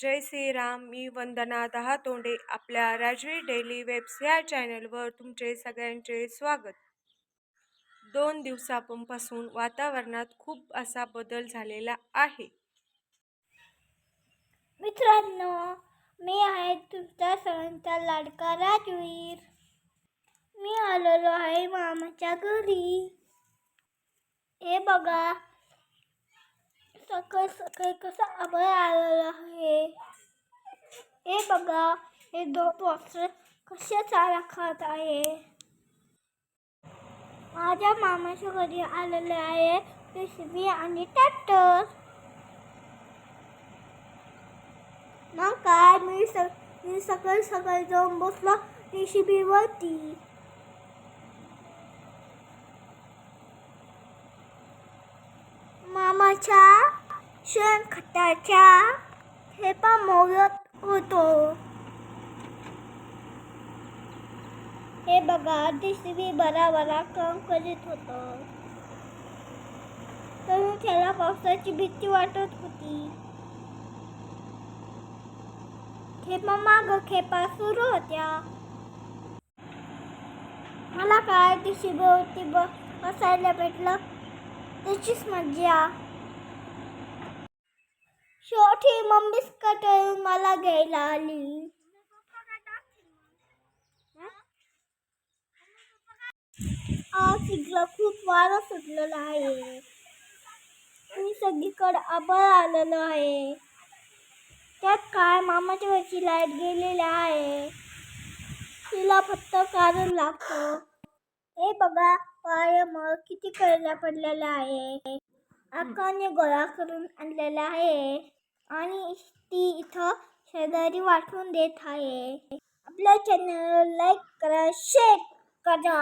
जय श्रीराम मी वंदना दहा तोंडे आपल्या Rajvi daily webs या चॅनलवर तुमचे सगळ्यांचे स्वागत. दोन दिवसांपासून वातावरणात खूप असा बदल झालेला आहे. मित्रांनो मी आहे तुमचा सगळ्यांचा लाडका राजवीर. मी आलेलो आहे मामाच्या घरी. हे बघा सकाळ सकाळी कसं आभाळ आलेलं आहे. हे बघा हे दोन वासर कशा चारा खात आहे. माझ्या मामाच्या घरी आलेले आहे रेसिपी आणि ट्रॅक्टर मग काय मी स मी सकाळी सकाळी जाऊन बसलो रेसिपीवरती. मामाच्या शेणखताच्या ठेपा मोडत होतो. हे बघा रेसिपी बराबरा काम करीत होतो. तर त्याला पावसाची भीती वाटत होती. खेपा माग खेपा सुरू होत्या. मला काय दिशी भोवती ब बसायला भेटलं. त्याचीच मज्जा. शेवटी मम्मीच कटळून मला घ्यायला आली. आज इकडं खूप वारं सुटलेलं आहे. मी सगळीकडे आभाळ आलेलं आहे. त्यात काय मामाच्या वरची लाइट गेलेली आहे? तिला फक्त कारण लागतं. हे बघा पाय मग किती कैऱ्या पडलेल्या आहे. आकाने गोळा करून आणलेला आहे. आणि ती इथं शेजारी वाटून देत आहे. आपल्या चॅनल लाईक करा शेअर करा.